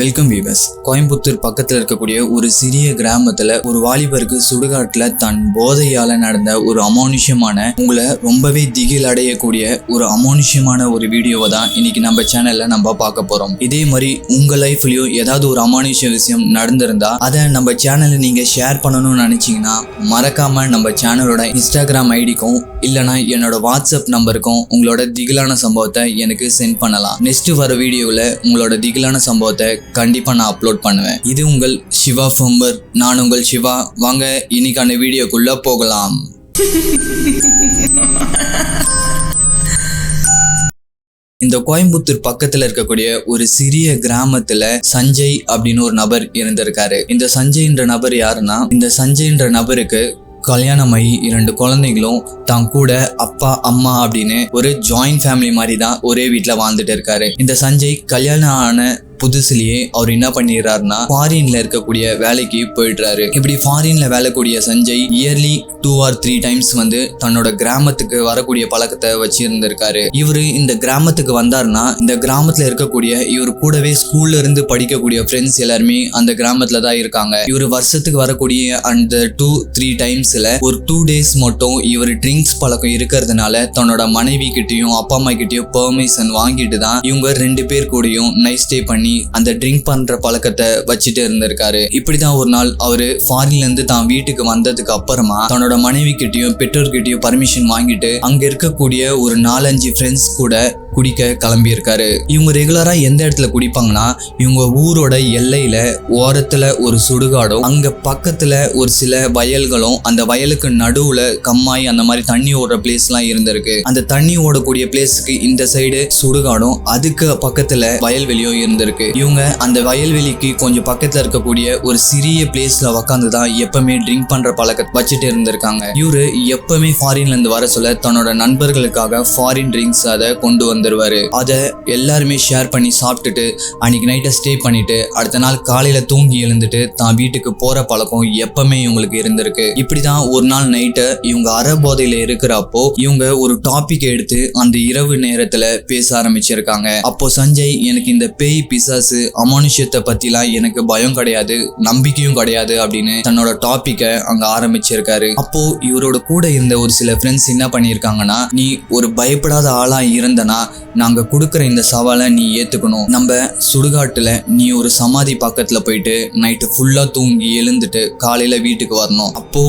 Welcome viewers Coimbatore பக்கத்தில் இருக்கக்கூடிய ஒரு சிறிய கிராமத்துல ஒரு வாலிபருக்கு சுடுகாட்டுல தன் போதையால நடந்த ஒரு அமானுஷ்யமான உங்களை ரொம்பவே திகில் அடையக்கூடிய ஒரு அமானுஷ்யமான ஒரு வீடியோவை தான் இன்னைக்கு நம்ம சேனல்ல நம்ம பார்க்க போறோம். இதே மாதிரி உங்க லைஃப்லயும் ஏதாவது ஒரு அமானுஷ்ய விஷயம் நடந்திருந்தா அதை நம்ம சேனல்ல நீங்க ஷேர் பண்ணணும்னு நினைச்சீங்கன்னா மறக்காம நம்ம சேனலோட இன்ஸ்டாகிராம் ஐடிக்கும் இல்லைனா என்னோட வாட்ஸ்அப் நம்பருக்கும் உங்களோட திகிலான சம்பவத்தை எனக்கு சென்ட் பண்ணலாம். நெக்ஸ்ட் வர வீடியோவில் உங்களோட திகிலான சம்பவத்தை கண்டிப்பாக நான் அப்லோட் பண்ணுவேன். இது உங்கள் சிவா ஃபம்பர். நான் உங்கள் சிவா. வாங்க இன்னைக்கான வீடியோக்குள்ளே போகலாம். இந்த கோயம்புத்தூர் பக்கத்துல இருக்கக்கூடிய ஒரு சிறிய கிராமத்துல சஞ்சய் அப்படின்னு ஒரு நபர் இருந்திருக்காரு. இந்த சஞ்சய்ன்ற நபர் யாருன்னா இந்த சஞ்சய்ன்ற நபருக்கு கல்யாணமாகி இரண்டு குழந்தைகளும் தான் கூட அப்பா அம்மா அப்படின்னு ஒரு ஜாயிண்ட் ஃபேமிலி மாதிரி தான் ஒரே வீட்டில் வாழ்ந்துட்டு இருக்காரு. இந்த சஞ்சய் கல்யாணம் ஆன புதுசுலயே அவர் என்ன பண்ணிடுறாருன்னா ஃபாரின்ல இருக்கக்கூடிய வேலைக்கு போயிடுறாரு. இப்படி ஃபாரின்ல வேலைக்கூடிய Sanjay yearly two or three times வந்து தன்னோட கிராமத்துக்கு வரக்கூடிய பழக்கத்தை வச்சிருந்திருக்காரு. இவரு இந்த கிராமத்துக்கு வந்தாருன்னா இந்த கிராமத்துல இருக்கக்கூடிய இவர் கூடவே ஸ்கூல்ல இருந்து படிக்கக்கூடிய ஃப்ரெண்ட்ஸ் எல்லாருமே அந்த கிராமத்துல தான் இருக்காங்க. இவர் வருஷத்துக்கு வரக்கூடிய அந்த டூ த்ரீ டைம்ஸ்ல ஒரு டூ டேஸ் மட்டும் இவர் ட்ரிங்க்ஸ் பழக்கம் இருக்கிறதுனால தன்னோட மனைவி கிட்டயும் அப்பா அம்மா கிட்டயும் பெர்மிஷன் வாங்கிட்டு தான் இவங்க ரெண்டு பேர் கூடயும் நைட் ஸ்டே பண்ணி அந்த ட்ரிங்க் பண்ற பழக்கத்தை வச்சுட்டு இருந்திருக்காரு. இப்படிதான் ஒரு நாள் அவரு ஃபாரின்ல இருந்து தான் வீட்டுக்கு வந்ததுக்கு அப்புறமா தன்னோட மனைவி கிட்டயும் பெற்றோர்கிட்டயும் பர்மிஷன் வாங்கிட்டு அங்க இருக்கக்கூடிய ஒரு நாலஞ்சு ஃப்ரெண்ட்ஸ் கூட குடிக்க கிளம்பியிருக்காரு. இவங்க ரெகுலரா எந்த இடத்துல குடிப்பாங்கன்னா இவங்க ஊரோட எல்லையில ஓரத்துல ஒரு சுடுகாடும் அங்க பக்கத்துல ஒரு சில வயல்களும் அந்த வயலுக்கு நடுவுல கம்மாய் அந்த மாதிரி தண்ணி ஓடுற பிளேஸ் எல்லாம் இருந்திருக்கு. அந்த தண்ணி ஓடக்கூடிய பிளேஸ்க்கு இந்த சைடு சுடுகாடும் அதுக்கு பக்கத்துல வயல்வெளியும் இருந்திருக்கு. இவங்க அந்த வயல்வெளிக்கு கொஞ்சம் பக்கத்துல இருக்கக்கூடிய ஒரு சிறிய பிளேஸ்ல உக்காந்து தான் எப்பவுமே ட்ரிங்க் பண்ற பழக்க வச்சுட்டு இருந்திருக்காங்க. இவரு எப்பவுமே ஃபாரின்ல இருந்து வர சொல்ல தன்னோட நண்பர்களுக்காக ஃபாரின் ட்ரிங்க்ஸ் அதை கொண்டு வந்து வந்துருவாரு அதை எல்லாருமே ஷேர் பண்ணி சாப்பிட்டுட்டு அன்னைக்கு நைட்டை ஸ்டே பண்ணிட்டு அடுத்த நாள் காலையில தூங்கி எழுந்துட்டு தான் வீட்டுக்கு போற பழக்கம் எப்பவுமே இவங்களுக்கு இருந்திருக்கு. இப்படிதான் ஒரு நாள் நைட்டை இவங்க அறபோதையில இருக்கிறப்போ இவங்க ஒரு டாபிக் எடுத்து அந்த இரவு நேரத்துல பேச ஆரம்பிச்சிருக்காங்க. அப்போ சஞ்சய் எனக்கு இந்த பேய் பிசாசு அமானுஷ்யத்தை பத்திலாம் எனக்கு பயம் கிடையாது நம்பிக்கையும் கிடையாது அப்படின்னு தன்னோட டாப்பிக்கை அங்க ஆரம்பிச்சிருக்காரு. அப்போ இவரோட கூட இருந்த ஒரு சில ஃப்ரெண்ட்ஸ் என்ன பண்ணியிருக்காங்கன்னா நீ ஒரு பயப்படாத ஆளா இருந்தனா நாங்க கொடுக்குற இந்த சவாலை நீ ஏத்துக்கணும். நம்ம சுடுகாட்டுல நீ ஒரு சமாதி பக்கத்துல போயிட்டு நைட்டு ஃபுல்லா தூங்கி எழுந்துட்டு காலையில வீட்டுக்கு வரணும். அப்போ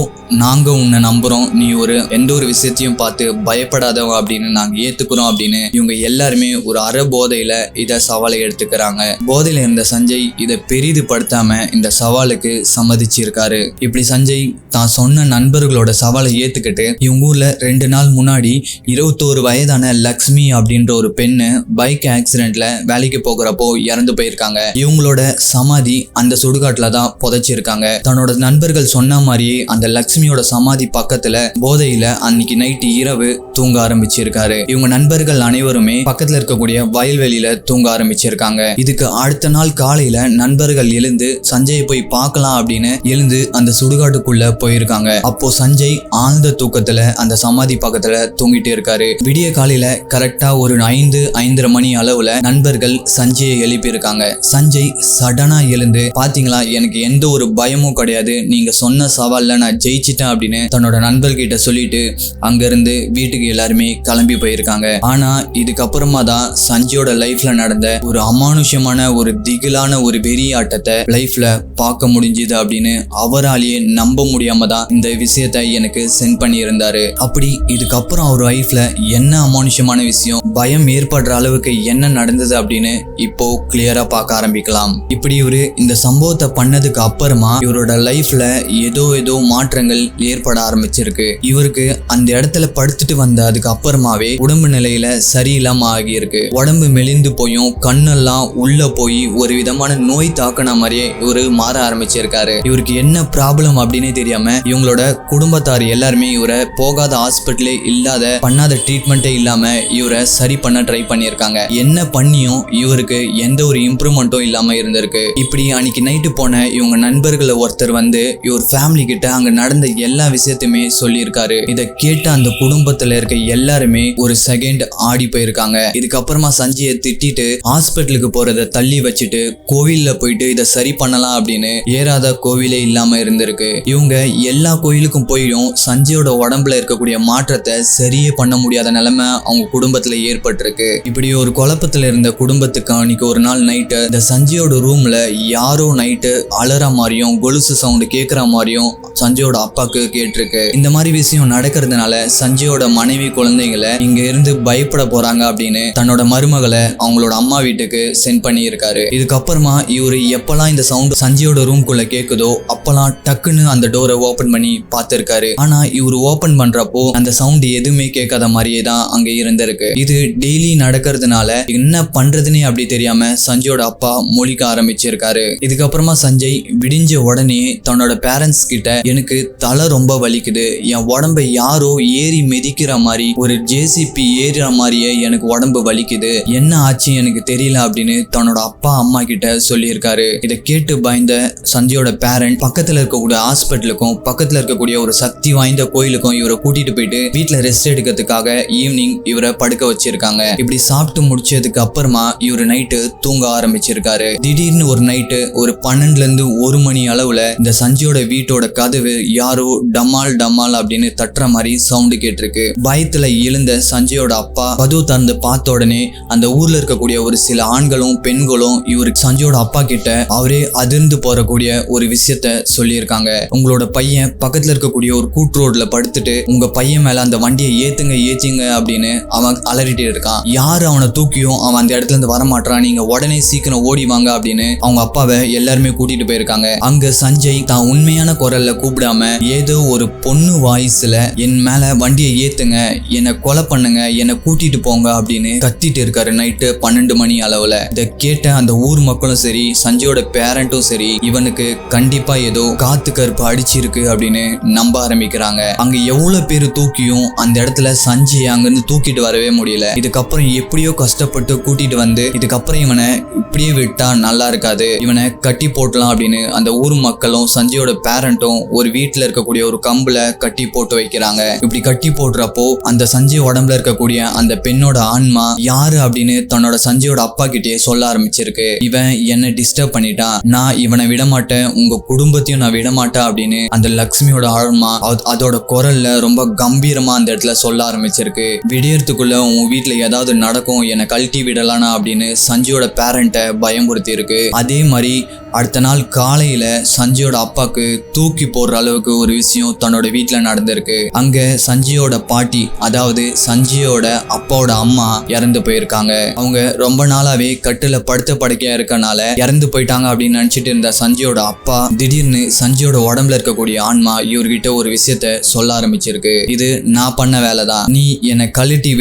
நாங்க உன்னை நம்புறோம். நீ ஒரு எந்த ஒரு விஷயத்தையும் பார்த்து பயப்படாதவன் அப்படின்னு நாங்க ஏத்துக்கிறோம் அப்படின்னு இவங்க எல்லாருமே ஒரு அற போதையில இத சவாலை எடுத்துக்கிறாங்க. போதையில இருந்த சஞ்சய் இதை பெரிதுபடுத்தாம இந்த சவாலுக்கு சம்மதிச்சிருக்காரு. இப்படி சஞ்சய் தான் சொன்ன நண்பர்களோட சவாலை ஏத்துக்கிட்டு இவங்க ஊர்ல ரெண்டு நாள் முன்னாடி இருபத்தோரு வயதான லக்ஷ்மி அப்படின்ற ஒரு பெண்ணு பைக் ஆக்சிடென்ட்ல வேலைக்கு போகிறப்போ இறந்து போயிருக்காங்க. இவங்களோட சமாதி அந்த சுடுகாட்டுல தான் புதைச்சிருக்காங்க. தன்னோட நண்பர்கள் சொன்ன மாதிரியே அந்த லக்ஷ்மியோட சமாதி பக்கத்துல போதையில அன்னைக்கு நைட்டு இரவு தூங்க ஆரம்பிச்சிருக்காரு. இவங்க நண்பர்கள் அனைவருமே பக்கத்துல இருக்கக்கூடிய வயல்வெளியில தூங்க ஆரம்பிச்சிருக்காங்க. இதுக்கு அடுத்த நாள் காலையில நண்பர்கள் எழுந்து சஞ்சயை போய் பார்க்கலாம் அப்படின்னு எழுந்து அந்த சுடுகாட்டுக்குள்ள போயிருக்காங்க. அப்போ சஞ்சய் ஆழ்ந்த தூக்கத்துல அந்த சமாதி பக்கத்துல தூங்கிட்டு இருக்காரு. விடிய காலையில கரெக்டா ஒரு ஐந்து ஐந்தரை மணி அளவுல நண்பர்கள் சஞ்சயை எழுப்பியிருக்காங்க. சஞ்சய் சடனா எழுந்து பாத்தீங்களா எனக்கு எந்த ஒரு பயமும் கிடையாது. நீங்க சொன்ன சவால்ல நான் ஜெயிச்சிட்டேன் அப்படின்னு தன்னோட நண்பர்கிட்ட சொல்லிட்டு அங்கிருந்து வீட்டுக்கு எல்லாருமே கிளம்பி போயிருக்காங்க. ஆனா இதுக்கப்புறமா தான் சஞ்சயோட லைஃப்ல நடந்த ஒரு அமானுஷ்யமான ஒரு திகிலான ஒரு வெறியாட்டத்தை லைஃப்ல பார்க்க முடிஞ்சுது அப்படின்னு அவராலேயே நம்ப முடியாம தான் இந்த விஷயத்தை எனக்கு சென்ட் பண்ணி இருந்தாரு அப்படி இதுக்கப்புறம் அவர் லைஃப்ல என்ன அமானுஷ்யமான விஷயம் பயம் ஏற்படுற அளவுக்கு என்ன நடந்தது அப்படின்னு இப்போ கிளியரா பார்க்க ஆரம்பிக்கலாம். இப்படி இவரு இந்த சம்பவத்தை பண்ணதுக்கு அப்புறமா இவரோட லைஃப்ல ஏதோ ஏதோ மாற்றங்கள் ஏற்பட ஆரம்பிச்சிருக்கு. இவருக்கு அந்த இடத்துல படுத்துட்டு வந்த அதுக்கு அப்புறமாவே உடம்பு நிலையில சரியில்லாம ஆகியிருக்கு. உடம்பு மெலிந்து போயும் கண்ணெல்லாம் உள்ள போய் ஒரு விதமான நோய் தாக்கின மாதிரியே இவரு மாற ஆரம்பிச்சிருக்காரு. இவருக்கு என்ன ப்ராப்ளம் அப்படின்னே தெரியாம இவங்களோட குடும்பத்தார் எல்லாருமே இவரை போகாத ஹாஸ்பிட்டலே இல்லாத பண்ணாத ட்ரீட்மெண்ட்டே இல்லாம இவரை சரி பண்ண ட்ரை பண்ணியிருக்காங்க. என்ன பண்ணியும் இவருக்கு எந்த ஒரு இம்ப்ரூவ்மெண்ட்டும் இல்லாம இருந்திருக்கு. இப்படி அன்னைக்கு நைட்டு போன இவங்க நண்பர்களை ஒருத்தர் வந்து இவர் ஃபேமிலி கிட்ட அங்க நடந்த எல்லா விஷயத்தையுமே சொல்லியிருக்காரு. இதை கேட்ட அந்த குடும்பத்துல இருக்க எல்லாருமே ஒரு செகண்ட் ஆடி போயிருக்காங்க. இதுக்கப்புறமா சஞ்சயை திட்டிட்டு ஹாஸ்பிட்டலுக்கு போறத தள்ளி வச்சுட்டு கோவில்ல போயிட்டு இதை சரி பண்ணலாம் அப்படின்னு ஏறாத கோவிலே இல்லாம இருந்திருக்கு. இவங்க எல்லா கோயிலுக்கும் போயும் சஞ்சயோட உடம்புல இருக்கக்கூடிய மாற்றத்தை சரியே பண்ண முடியாத நிலைமை அவங்க குடும்பத்துல ஏற்பட்டிருக்கு. இப்படி ஒரு குழப்பத்துல இருந்த குடும்பத்துக்கு அன்னைக்கு ஒரு நாள் நைட்டு இந்த சஞ்சயோட ரூம்ல யாரோ நைட்டு அலற மாதிரியும் கொலுசு சவுண்டு கேட்குற மாதிரியும் சஞ்சயோட அப்பாக்கு கேட்டிருக்கு. இந்த மாதிரி விஷயம் நடக்கிறதுனால சஞ்சயோட மனைவி குழந்தைங்களை இங்க இருந்து பயப்பட போறாங்க அப்படின்னு தன்னோட மருமகளை அவங்களோட அம்மா வீட்டுக்கு சென்ட் பண்ணி இருக்காரு இதுக்கப்புறமா இவரு எப்பெல்லாம் இந்த சவுண்ட் சஞ்சயோட ரூம்குள்ள கேக்குதோ அப்பெல்லாம் டக்குன்னு அந்த டோரை ஓபன் பண்ணி பார்த்திருக்காரு. ஆனா இவர் ஓபன் பண்றப்போ அந்த சவுண்ட் எதுவுமே கேட்காத மாதிரியே தான் அங்க இருந்திருக்கு. இது டெய்லி நடக்கிறதுனால என்ன பண்றதுன்னே அப்படி தெரியாம சஞ்சயோட அப்பா மொழிக்க ஆரம்பிச்சிருக்காரு. இதுக்கப்புறமா சஞ்சய் விடிஞ்ச உடனே தன்னோட பேரண்ட்ஸ் கிட்ட எனக்கு தலை ரொம்ப வலிக்குது. என் உடம்பை யாரோ ஏறி மிதிக்கிற மாதிரி ஒரு ஜேசிபி ஏறுற மாதிரியே எனக்கு உடம்பு வலிக்குது. என்ன ஆச்சு எனக்கு தெரியல அப்படின்னு தன்னோட அப்பா அம்மா கிட்ட சொல்லியிருக்காரு. இதை கேட்டு பயந்த சஞ்சயோட பேரண்ட் பக்கத்துல இருக்கக்கூடிய ஹாஸ்பிட்டலுக்கும் பக்கத்துல இருக்கக்கூடிய ஒரு சக்தி வாய்ந்த கோயிலுக்கும் இவரை கூட்டிட்டு போயிட்டு வீட்ல ரெஸ்ட் எடுக்கிறதுக்காக ஈவினிங் இவரை படுக்க வச்சிருக்காங்க இப்படி சாப்பிட்டு முடிச்சதுக்கு அப்புறமா இவர் நைட்டு தூங்க ஆரம்பிச்சிருக்காரு. திடீர்னு ஒரு நைட்டு ஒரு பன்னெண்டுல இருந்து ஒரு மணி அளவுல இந்த சஞ்சியோட வீட்டோட கதவு யாரோ டமால் டமால் அப்படின்னு தட்டுற மாதிரி சவுண்டு கேட்டிருக்கு. பயத்துல எழுந்த சஞ்சயோட அப்பா கதவு திறந்து பார்த்த உடனே அந்த ஊர்ல இருக்கக்கூடிய ஒரு சில ஆண்களும் பெண்களும் இவருக்கு சஞ்சயோட அப்பா கிட்ட அவரே அதிர்ந்து போறக்கூடிய ஒரு விஷயத்த சொல்லியிருக்காங்க. உங்களோட பையன் பக்கத்துல இருக்கக்கூடிய ஒரு கூட்டு ரோட்ல படுத்துட்டு உங்க பையன் மேல அந்த வண்டியை ஏத்துங்க ஏத்திங்க அப்படின்னு அவன் அலறிட்டு இருக்கான். யார் அவனை தூக்கியும் அவன் அந்த இடத்துல இருந்து வரமாட்டான் நீங்க உடனே சீக்கிரம் ஓடி வாங்க அப்படின்னு அவங்க அப்பாவை எல்லாருமே கூட்டிட்டு போயிருக்காங்க. அங்க சஞ்சய் தான் உண்மையான குரல்ல கூப்பிடாம ஏதோ ஒரு பொண்ணு வாய்ஸ்ல என் மேல வண்டியை ஏத்துங்க. என்னை கொலை பண்ணுங்க. என்னை கூட்டிட்டு போங்க அப்படின்னு கத்திட்டு இருக்காரு நைட்டு பன்னெண்டு மணி அளவுல. இதை கேட்ட அந்த ஊர் மக்களும் சரி சஞ்சயோட பேரண்ட்டும் சரி இவனுக்கு கண்டிப்பா ஏதோ காத்து கருப்பு அடிச்சிருக்கு அப்படின்னு நம்ப ஆரம்பிக்கிறாங்க. அங்க எவ்வளவு பேர் தூக்கியும் அந்த இடத்துல சஞ்சய் அங்கிருந்து தூக்கிட்டு வரவே முடியல. இதுக்கப்புறம் எப்படியோ கஷ்டப்பட்டு கூட்டிட்டு வந்து இதுக்கப்புறம் இவனை இப்படியே விட்டா நல்லா இருக்காது. இவனை கட்டி போட்டலாம் அப்படின்னு அந்த ஊர் மக்களும் சஞ்சயோட பேரண்ட்டும் ஒரு வீட்டுல இருக்கக்கூடிய ஒரு கம்புல கட்டி போட்டு வைக்கிறாங்க. இப்படி கட்டி போடுறப்போ அந்த சஞ்சய் உடம்புல இருக்கக்கூடிய அந்த பெண்ணோட ஆன்மா யாரு அப்படின்னு தன்னோட சஞ்சயோட அப்பா கிட்டே சொல்ல ஆரம்பிச்சிருக்கு. இவன் என்ன டிஸ்டர்ப் பண்ணிட்டான் நான் இவனை விடமாட்டேன் உங்க குடும்பத்தையும் நான் விடமாட்டேன் அப்படின்னு அந்த லக்ஷ்மியோட ஆன்மா அது- அதோட குரல்ல ரொம்ப கம்பீரமா அந்த இடத்துல சொல்ல ஆரம்பிச்சிருக்கு. விடியறதுக்குள்ள உன் வீட்டுல ஏதாவது நடக்கும் என்னை கழட்டி விடலானா அப்படின்னு சஞ்சியோட பேரண்ட்டை பயமுறுத்தி இருக்கு அதே மாதிரி அடுத்த நாள் காலையில சஞ்சியோட அப்பாவுக்கு தூக்கி போடுற அளவுக்கு ஒரு விஷயம் தன்னோட வீட்டுல நடந்திருக்கு. அங்க சஞ்சியோட பாட்டி அதாவது சஞ்சியோட அப்பாவோட அம்மா இறந்து போயிருக்காங்க. அவங்க ரொம்ப நாளாவே கட்டுல படுத்த படுக்கையா இருக்கனால இறந்து போயிட்டாங்க அப்படின்னு நினைச்சிட்டு இருந்த சஞ்சியோட அப்பா திடீர்னு சஞ்சியோட உடம்புல இருக்கக்கூடிய ஆன்மா இவர்கிட்ட ஒரு விஷயத்த சொல்ல ஆரம்பிச்சிருக்கு. இது நான் பண்ண வேலை தான் நீ என்னை கழட்டி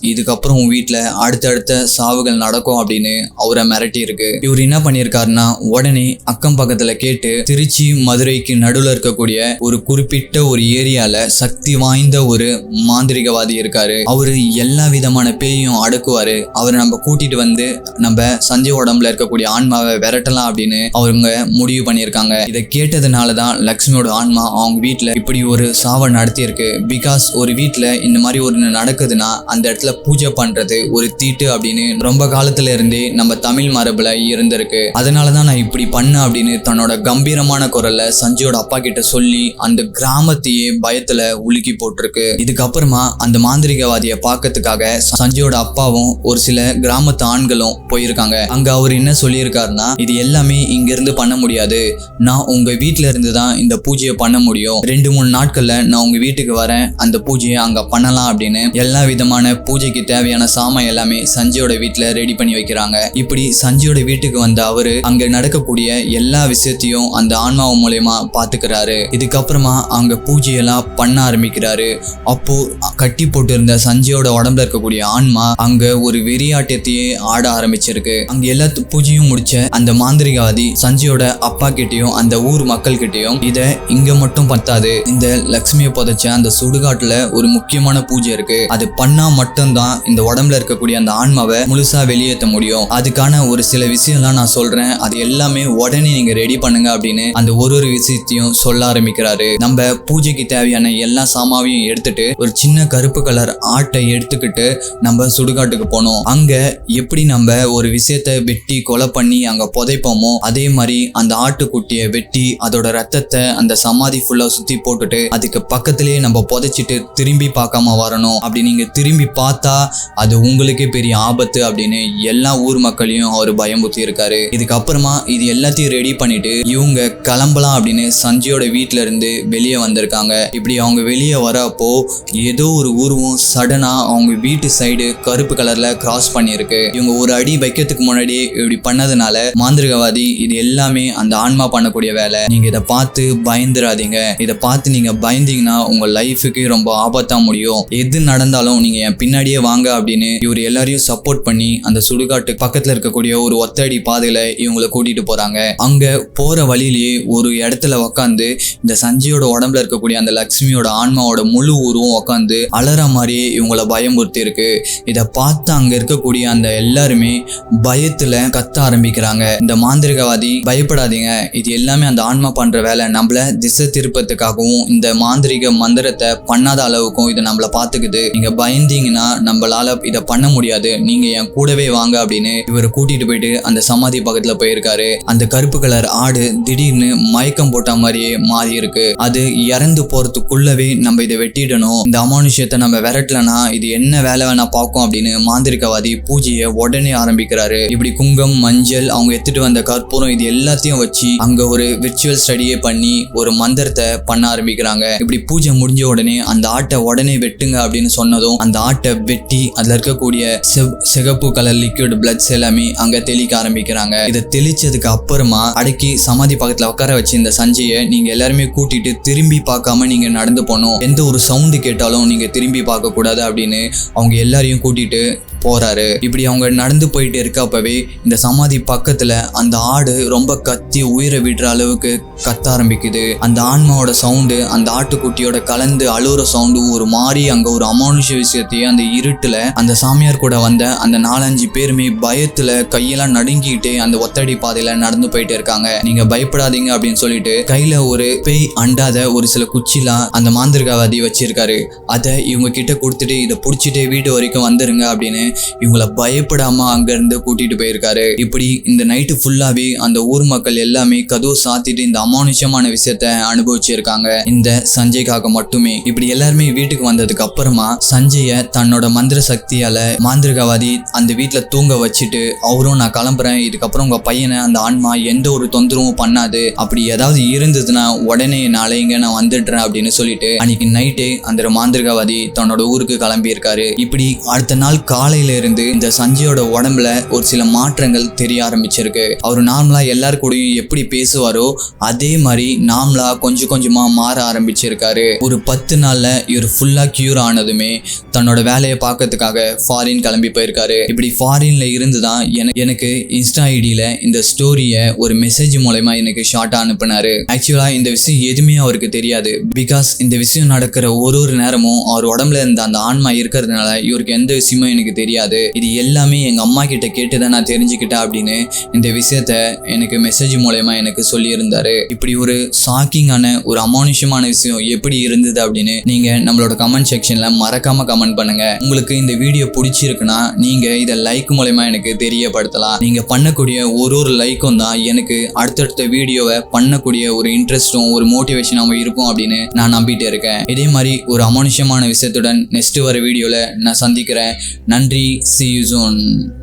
இது இதுக்கப்புறம் உன் வீட்டில் அடுத்தடுத்த சாவுகள் நடக்கும் அப்படின்னு அவரை மிரட்டி இருக்கு இவர் என்ன பண்ணியிருக்காருன்னா உடனே அக்கம் பக்கத்துல கேட்டு திருச்சி மதுரைக்கு நடுவுல இருக்கக்கூடிய ஒரு குறிப்பிட்ட ஒரு ஏரியால சக்தி வாய்ந்த ஒரு மாந்திரிகவாதி இருக்காரு. அவரு எல்லா விதமான பேயும் அடக்குவாரு. அவரை நம்ம கூட்டிட்டு வந்து நம்ம சஞ்சய் உடம்புல இருக்கக்கூடிய ஆன்மாவை விரட்டலாம் அப்படின்னு அவங்க முடிவு பண்ணியிருக்காங்க. இதை கேட்டதுனால தான் லக்ஷ்மியோட ஆன்மா அவங்க வீட்டில் இப்படி ஒரு சாவை நடத்தியிருக்கு. பிகாஸ் ஒரு வீட்ல இந்த மாதிரி ஒரு நடக்குதுன்னா அந்த இடத்துல பூஜை பண்றது ஒரு தீட்டு அப்படின்னு ரொம்ப காலத்துல இருந்தே நம்ம தமிழ் மரபுல இருந்திருக்கு. அதனாலதான் நான் இப்படி பண்ணேன் அப்படின்னு தன்னோட கம்பீரமான குரல்ல சஞ்சயோட அப்பா கிட்ட சொல்லி அந்த கிராமத்தையே பயத்துல உலுக்கி போட்டிருக்கு. இதுக்கப்புறமா அந்த மாந்திரிகவாதிய பார்க்கறதுக்காக சஞ்சயோட அப்பாவும் ஒரு சில கிராமத்து ஆண்களும் போயிருக்காங்க. அங்க அவர் என்ன சொல்லியிருக்காருன்னா இது எல்லாமே இங்க இருந்து பண்ண முடியாது. நான் உங்க வீட்டுல இருந்து தான் இந்த பூஜையை பண்ண முடியும். ரெண்டு மூணு நாட்கள்ல நான் உங்க வீட்டுக்கு வரேன். அந்த பூஜையை அங்க பண்ணலாம் அப்படின்னு எல்லா விதமான பூஜைக்கு தேவையான சாமான் எல்லாமே சஞ்சயோட வீட்ல ரெடி பண்ணி வைக்கிறாங்க. இப்படி சஞ்சயோட வீட்டுக்கு வந்த அவரு அங்க நடக்கக்கூடிய எல்லா விஷயத்தையும் அந்த ஆன்மாவு மூலயமா பாத்துக்கிறாரு. இதுக்கப்புறமா அங்க பூஜையெல்லாம் பண்ண ஆரம்பிக்கிறாரு. அப்போ கட்டி போட்டு இருந்த சஞ்சயோட உடம்புல இருக்கக்கூடிய ஆன்மா அங்க ஒரு வெறியாட்டத்தையே ஆட ஆரம்பிச்சிருக்கு. அங்க எல்லா பூஜையும் முடிச்ச அந்த மாந்திரிகவாதி சஞ்சயோட அப்பா கிட்டயும் அந்த ஊர் மக்கள் கிட்டயும் இத இங்க மட்டும் பத்தாது. இந்த லக்ஷ்மியை புதைச்ச அந்த சுடுகாட்டுல ஒரு முக்கியமான பூஜை இருக்கு. அது பண்ணா மட்டும்தான் தான் இந்த உடம்புல இருக்கக்கூடிய அந்த ஆன்மாவை முழுசா வெளியேற்ற முடியும். அதுக்கான ஒரு சில விஷயம்லாம் நான் சொல்றேன். அது எல்லாமே உடனே நீங்க ரெடி பண்ணுங்க அப்படின்னு அந்த ஒரு ஒரு விஷயத்தையும் சொல்ல ஆரம்பிக்கிறாரு. நம்ம பூஜைக்கு தேவையான எல்லா சாமாவையும் எடுத்துட்டு ஒரு சின்ன கருப்பு கலர் ஆட்டை எடுத்துக்கிட்டு நம்ம சுடுகாட்டுக்கு போனோம் அங்க எப்படி நம்ம ஒரு விஷயத்த வெட்டி கொலை பண்ணி அங்க புதைப்போமோ அதே மாதிரி அந்த ஆட்டுக்குட்டியை வெட்டி அதோட ரத்தத்தை அந்த சமாதி ஃபுல்லா சுத்தி போட்டுட்டு அதுக்கு பக்கத்திலேயே நம்ம புதைச்சிட்டு திரும்பி பார்க்காம வரணும். அப்படி நீங்க திரும்பி பார்த்தா அது உங்களுக்கே பெரிய ஆபத்து அப்படின்னு எல்லா ஊர் மக்களையும் அவர் பயமுத்தி இருக்காரு இதுக்கப்புறமா இது எல்லாத்தையும் ரெடி பண்ணிட்டு இவங்க கிளம்பலாம் அப்படின்னு சஞ்சயோட வீட்ல இருந்து வெளியே வந்திருக்காங்க. இப்படி அவங்க வெளியே வரப்போ ஏதோ ஒரு உருவம் சடனா அவங்க வீட்டு சைடு கருப்பு கலர்ல கிராஸ் பண்ணியிருக்கு. இவங்க ஒரு அடி வைக்கிறதுக்கு முன்னாடி இப்படி பண்ணதுனால மாந்திரிகவாதி இது எல்லாமே அந்த ஆன்மா பண்ணக்கூடிய வேலை. நீங்க இதை பார்த்து பயந்துராதீங்க. இதை பார்த்து நீங்க பயந்தீங்கன்னா உங்க லைஃபுக்கு ரொம்ப ஆபத்தா முடியும். எது நடந்தாலும் நீங்க என் பின்னாடியே வாங்க அப்படின்னு இவர் எல்லாரையும் சப்போர்ட் பண்ணி அந்த சுடுகாட்டு பக்கத்துல இருக்கக்கூடிய ஒரு ஒத்தடி பாதையில இவங்களை கூட்டிட்டு போறாங்க. அங்க போற வழியிலேயே ஒரு இடத்துல உக்காந்து இந்த சஞ்சயோட உடம்புல இருக்கக்கூடிய அந்த லக்ஷ்மியோட ஆன்மாவோட முழு உருவம் உக்காந்து அலற மாதிரியே இவங்கள பயமுறுத்தி இருக்கு இதை பார்த்து அங்க இருக்கக்கூடிய அந்த எல்லாருமே பயத்துல கத்த ஆரம்பிக்கிறாங்க. இந்த மாந்திரிகவாதி பயப்படாதீங்க. இது எல்லாமே அந்த ஆன்மா பண்ற வேலை. நம்மள திசை திருப்பத்துக்காகவும் இந்த மாந்திரிக மந்திரத்தை பண்ணாத அளவுக்கும் இதை நம்மள பாத்துக்குது நீங்க பயந்தீங்கன்னா நம்மளால இதை பண்ண முடியாது. நீங்க என் கூடவே வாங்க அப்படின்னு இவர் கூட்டிட்டு போயிட்டு அந்த சமாதி பக்கத்துல போயிருக்காரு. அந்த கருப்பு கலர் ஆடு திடீர்னு மயக்கம் போட்ட மாதிரியே மாறி இருக்கு. அது இறந்து போறதுக்குள்ளவே நம்ம இதை வெட்டிடணும். இந்த அமானுஷ்யத்தை நம்ம விரட்டலனா இது என்ன வேலை வேணா பார்க்கும் அப்படின்னு மாந்திரிகவாதி பூஜையை உடனே ஆரம்பிக்கிறாரு. இப்படி குங்கம் மஞ்சள் அவங்க எடுத்துட்டு வந்த கற்பூரம் இது எல்லாத்தையும் வச்சு அங்க ஒரு விர்ச்சுவல் ஸ்டடியே பண்ணி ஒரு மந்திரத்தை பண்ண ஆரம்பிக்கிறாங்க. இப்படி பூஜை முடிஞ்ச உடனே அந்த ஆட்டை உடனே வெட்டுங்க அப்படின்னு சொன்னதும் அந்த ஆட்டை வெட்டி அதுல இருக்கக்கூடிய செவ் சிகப்பு கலர் லிக்விட் பிளட்ஸ் எல்லாமே அங்க தெளிக்க ஆரம்பிக்கிறாங்க. இதை தெளிச்சதுக்கு அப்புறமா அடக்கி சமாதி பக்கத்துல உட்கார வச்சு இந்த சஞ்சயை நீங்க எல்லாருமே கூட்டிட்டு திரும்பி பார்க்காம நீங்க நடந்து போகணும். எந்த ஒரு சவுண்டு கேட்டாலும் நீங்க திரும்பி பார்க்க கூடாது அப்படின்னு அவங்க எல்லாரையும் கூட்டிட்டு போறாரு. இப்படி அவங்க நடந்து போயிட்டு இருக்கப்பவே இந்த சமாதி பக்கத்துல அந்த ஆடு ரொம்ப கத்தி உயிரை விடுற அளவுக்கு கத்த ஆரம்பிக்குது. அந்த ஆன்மாவோட சவுண்டு அந்த ஆட்டுக்குட்டியோட கலந்து அழுகுற சவுண்டு ஒரு மாதிரி அங்க ஒரு அமானுஷ விஷயத்தையே அந்த இருட்டுல அந்த சாமியார் கூட வந்த அந்த நாலஞ்சு பேருமே பயத்துல கையெல்லாம் நடுங்கிட்டு அந்த ஒத்தடி பாதையில நடந்து போயிட்டு இருக்காங்க. நீங்க பயப்படாதீங்க அப்படின்னு சொல்லிட்டு கையில ஒரு பேய் அண்டாத ஒரு சில குச்சிலாம் அந்த மாந்திரிகவாதி வச்சிருக்காரு. அதை இவங்க கிட்ட கொடுத்துட்டு இதை பிடிச்சிட்டு வீட்டு வரைக்கும் வந்துருங்க அப்படின்னு இவங்கள பயப்படாம அங்கிருந்து கூட்டிட்டு போயிருக்காரு. இப்படி இந்த நைட்டு ஃபுல்லாவே அந்த ஊர் மக்கள் எல்லாமே கதவு சாத்திட்டு இந்த அமானுஷமான விஷயத்த அனுபவிச்சிருக்காங்க. இந்த சஞ்சய்க்காக மட்டுமே. இப்படி எல்லாருமே வீட்டுக்கு வந்ததுக்கு அப்புறமா சஞ்சய தன்னோட மந்திர சக்தியால மாந்திரிகவாதி அந்த வீட்டுல தூங்க வச்சுட்டு அவரும் நான் கிளம்புறேன். இதுக்கப்புறம் உங்க பையனை அந்த ஆன்மா எந்த ஒரு தொந்தரவும் பண்ணாது. அப்படி ஏதாவது இருந்ததுன்னா உடனே நாளைங்க நான் வந்துடுறேன் அப்படின்னு சொல்லிட்டு அன்னைக்கு நைட்டு அந்த மாந்திரிகவாதி தன்னோட ஊருக்கு கிளம்பி இருக்காரு இப்படி அடுத்த நாள் காலையில இருந்து இந்த சஞ்சயோட உடம்புல ஒரு சில மாற்றங்கள் தெரிய ஆரம்பிச்சிருக்கு. அவர் நார்மலா எல்லார் கூடயும் எப்படி பேசுவாரோ அதே மாதிரி நார்மலா கொஞ்சம் கொஞ்சமா மாற ஆரம்பிச்சிருக்காரு. ஒரு பத்து நாள்ல இவர் ஃபுல்லா கியூர் ஆனதுமே தன்னோட வேலையை பார்க்கறதுக்காக ஃபாரின் கிளம்பி போயிருக்காரு. இப்படி ஃபாரின்ல இருந்து தான் எனக்கு இன்ஸ்டா ஐடியில இந்த ஸ்டோரியை ஒரு மெசேஜ் மூலயமா எனக்கு ஷார்ட்டா அனுப்புனாரு. ஆக்சுவலா இந்த விஷயம் எதுவுமே அவருக்கு தெரியாது. பிகாஸ் இந்த விஷயம் நடக்கிற ஒரு ஒரு நேரமும் அவர் உடம்புல இருந்த அந்த ஆன்மா இருக்கிறதுனால இவருக்கு எந்த விஷயமும் எனக்கு தெரியும் தெரியாது. இது எல்லாமே எங்க அம்மா கிட்ட கேட்டுதான் நான் தெரிஞ்சுக்கிட்டேன் அப்படின்னு இந்த விஷயத்த எனக்கு மெசேஜ் மூலயமா எனக்கு சொல்லியிருந்தாரு. இப்படி ஒரு ஷாக்கிங்கான ஒரு அமானுஷமான விஷயம் எப்படி இருந்தது அப்படின்னு நீங்க நம்மளோட கமெண்ட் செக்ஷன்ல மறக்காம கமெண்ட் பண்ணுங்க. உங்களுக்கு இந்த வீடியோ பிடிச்சிருக்குன்னா நீங்க இதை லைக் மூலயமா எனக்கு தெரியப்படுத்தலாம். நீங்க பண்ணக்கூடிய ஒரு ஒரு லைக்கும் தான் எனக்கு அடுத்தடுத்த வீடியோவை பண்ணக்கூடிய ஒரு இன்ட்ரெஸ்ட்டும் ஒரு மோட்டிவேஷனாகவும் இருக்கும் அப்படின்னு நான் நம்பிட்டு இருக்கேன். இதே மாதிரி ஒரு அமானுஷமான விஷயத்துடன் நெக்ஸ்ட் வர வீடியோவில் நான் சந்திக்கிறேன். நன்றி. See you soon